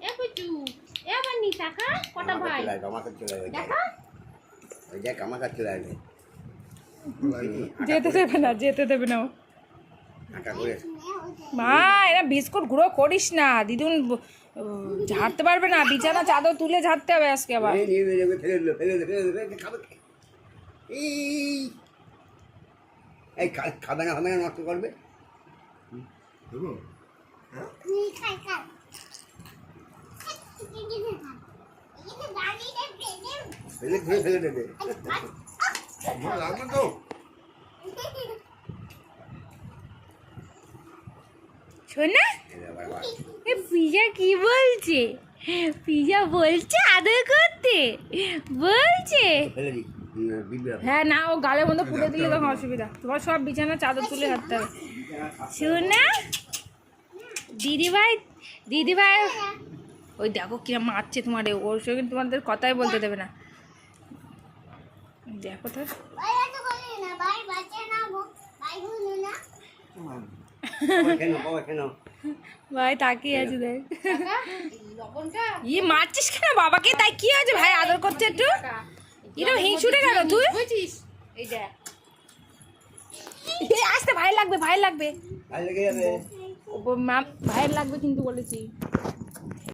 এ কুচু এ আমার নি টাকা কটা ভাই? কাছে চলে আসবে, আমার কাছে চলে আসবে, দেখা। ওই দেখ, আমার কাছে চলে আসবে। যেতে দেবে না যেতে দেবে না ও। মা এরা বিস্কুট গুঁড়ো করিস না। দিদুন ঝাড়তে পারবে না। বিছানা চাদর তুলে ঝাড়তে হবে আজকে আবার। এই খাবে। না না নষ্ট করবে দেবো ফেলে ফেলে ফেলে দেবে লাগবে তো। শোন। এ পিজা কি বলছে? পিজা বলছে আদর করতে। বলছে। হ্যাঁ না ও গালের মধ্যে পুড়ে দিলে তখন অসুবিধা। তোমার সব বিছানা চাদর তুলে হাঁটতে হবে। শোন? না দিদিভাই দিদিভাই ওই দেখো কিরম মারছে তোমার ওর সঙ্গে তোমাদের কথাই বলতে দেবে না। দেখো তো। ভাই তাকিয়ে আছে দেখ। ই মারছিস কেন বাবাকে? তাই কি হয়েছে ভাই? আদর করছে একটু? এরকম হিংসুটে কেন তুই? এই দেখ আসতে ভাই লাগবে ভাই লাগবে। ভালো লেগে যাবে। ও, মা ভাইয়ের লাগবে কিন্তু বলেছি।